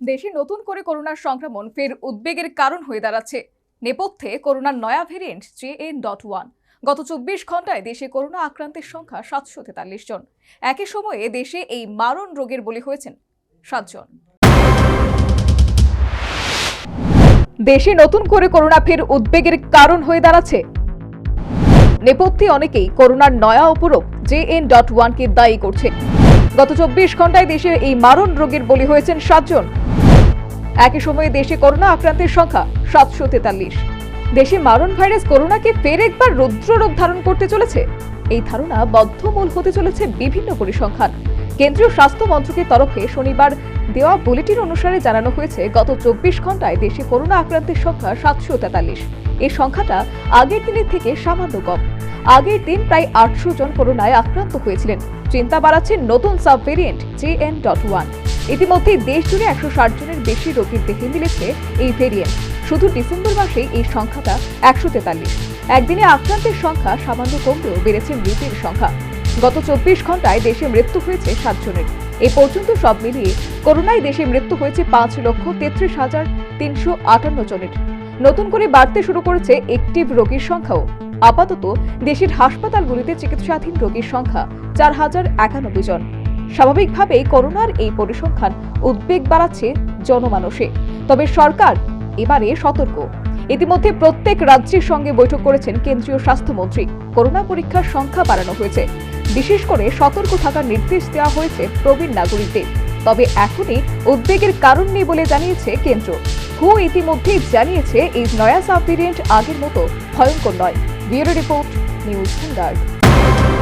দেশে নতুন করে করোনার সংক্রমণ ফের উদ্বেগের কারণ হয়ে দাঁড়াচ্ছে। নেপথ্যে করোনার নয়া variant J N dot one. গত চব্বিশ ঘন্টায় দেশে করোনা আক্রান্তের সংখ্যা সাতশো তেতাল্লিশ জন। একই সময়ে দেশে এই মারণ রোগের বলি হয়েছেন সাতজন দেশে নতুন করে করোনা ফের উদ্বেগের কারণ হয়ে দাঁড়াচ্ছে। নেপথ্যে অনেকেই করোনার নয়া অপরূপ জে এন ডট ওয়ানকে দায়ী করছে। গত চব্বিশ ঘন্টায় দেশে এই মারণ রোগের বলি হয়েছেন সাতজন। একই সময়ে দেশে করোনা আক্রান্তের সংখ্যা সাতশো তেতাল্লিশ। দেশে মারণ ভাইরাস করোনাকে ফের একবার রৌদ্র রূপ ধারণ করতে চলেছে। এই ধারণা বদ্ধমূল হতে চলেছে বিভিন্ন পরিসংখ্যান। কেন্দ্রীয় স্বাস্থ্য মন্ত্রকের তরফে শনিবার দেওয়া বুলেটিন অনুসারে জানানো হয়েছে, গত চব্বিশ ঘন্টায় দেশে করোনা আক্রান্তের সংখ্যা সাতশো তেতাল্লিশ। এই সংখ্যাটা আগের দিনের থেকে সামান্য কম। আগের দিন প্রায় আটশো জন করোনায় আক্রান্ত হয়েছিলেন। চিন্তা বাড়াচ্ছে নতুন sub variant J N dot one. ইতিমধ্যে দেশ জুড়ে একশো ষাট জনের বেশি রোগীর দেহে মিলেছে এই ভেরিয়েন্ট। শুধু ডিসেম্বর মাসেই এই সংখ্যাটা একশো তেতাল্লিশ। একদিনে আক্রান্তের সংখ্যা সামান্য কমলেও বেড়েছে মৃতের সংখ্যা। গত চব্বিশ ঘন্টায় দেশে মৃত্যু হয়েছে সাতজনের এ পর্যন্ত সব মিলিয়ে করোনায় দেশে মৃত্যু হয়েছে পাঁচ লক্ষ তেত্রিশ হাজার তিনশো আটান্ন জনের। নতুন করে বাড়তে শুরু করেছে একটিভ রোগীর সংখ্যাও। আপাতত দেশের হাসপাতালগুলিতে চিকিৎসাধীন রোগীর সংখ্যা চার হাজার একানব্বই জন। স্বাভাবিকভাবেই করোনার এই পরিসংখ্যান উদ্বেগ বাড়াচ্ছে জনমানসে। তবে সরকার এবারে সতর্ক। ইতিমধ্যে প্রত্যেক রাজ্যের সঙ্গে বৈঠক করেছেন কেন্দ্রীয় স্বাস্থ্যমন্ত্রী। করোনা পরীক্ষার সংখ্যা বাড়ানো হয়েছে। বিশেষ করে সতর্ক থাকার নির্দেশ দেওয়া হয়েছে প্রবীণ নাগরিকদের। তবে এখনই উদ্বেগের কারণ নেই বলে জানিয়েছে কেন্দ্র। হু ইতিমধ্যেই জানিয়েছে এই নয়া সাব ভেরিয়েন্ট আগের মতো ভয়ঙ্কর নয়। Bureau report news guard